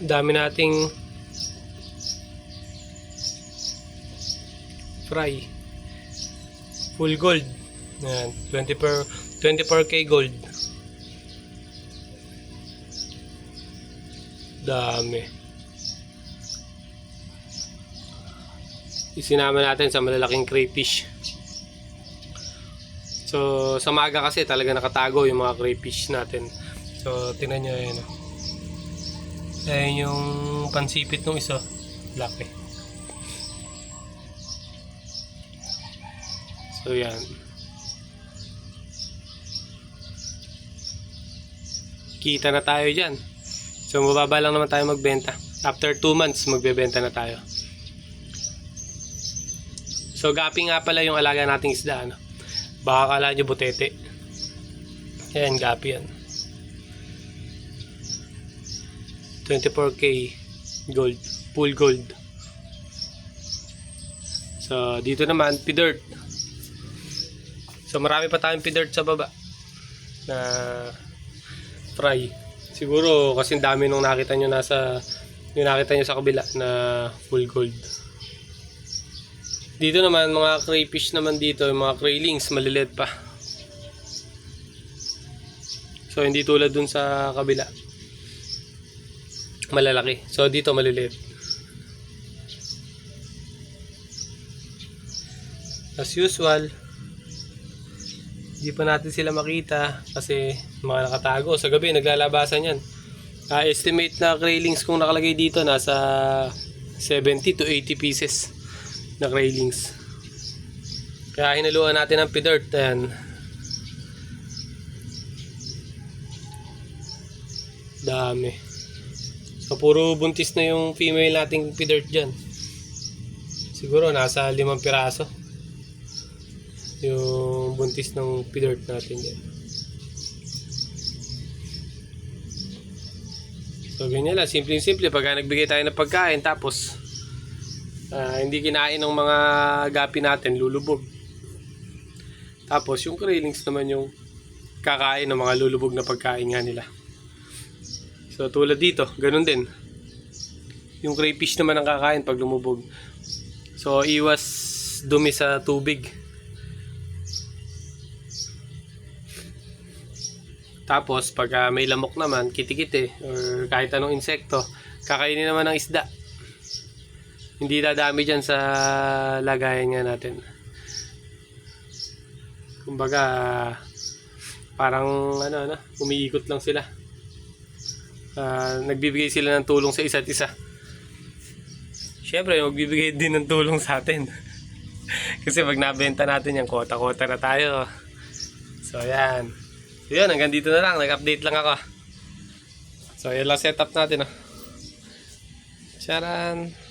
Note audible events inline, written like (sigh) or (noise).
dami nating fry. Full gold. Yan, 20 per 24k gold. Dami. Isinama natin sa malalaking crayfish. So, sa maga kasi talaga nakatago yung mga crayfish natin. So, tingnan nyo yun. Ayan yung pansipit ng isa. Laki. So, yan. Kita na tayo dyan. So, mababa lang naman tayo magbenta. After 2 months, magbebenta na tayo. So, gapi nga pala yung alaga nating isda. Ano? Baka kala nyo butete. Ayan, gapi yan. 24k gold. Full gold. So, dito naman, pidirt. So, marami pa tayong pidirt sa baba. Na fry. Siguro, kasi dami nung nakita nyo nasa, yung nakita nyo sa kabila na full gold. Dito naman, mga crayfish naman dito, yung mga craylings, maliliit pa. So, hindi tulad dun sa kabila. Malalaki. So, dito maliliit. As usual, hindi pa natin sila makita kasi mga nakatago. Sa gabi, naglalabasan yan. Ah, estimate na craylings kung nakalagay dito, nasa 70 to 80 pieces na craylings. Kaya hinaluan natin ng pidirt. Ayan. Dami. So, puro buntis na yung female nating pidirt dyan. Siguro, nasa limang piraso. Yung buntis ng pidirt natin dyan. So, ganyan lang. Simple-simple. Pagka nagbigay tayo ng pagkain, tapos ah, hindi kinain ng mga gapi natin, lulubog. Tapos, yung krillings naman yung kakain ng mga lulubog na pagkain nga nila. So, tulad dito, ganun din. Yung crayfish naman ang kakain pag lumubog. So, iwas dumi sa tubig. Tapos, pag ah, may lamok naman, kitikite, or kahit anong insekto, kakainin naman ng isda. Hindi dadami dyan sa lagayan nga natin. Kumbaga, parang ano, ano, umiikot lang sila. Ah, nagbibigay sila ng tulong sa isa't isa. Siyempre, magbibigay din ng tulong sa atin. (laughs) Kasi pag nabenta natin yan, kota-kota na tayo. So, ayan. So, yun, hanggang dito na lang. Nag-update lang ako. So, yan lang setup natin. Oh. Charan!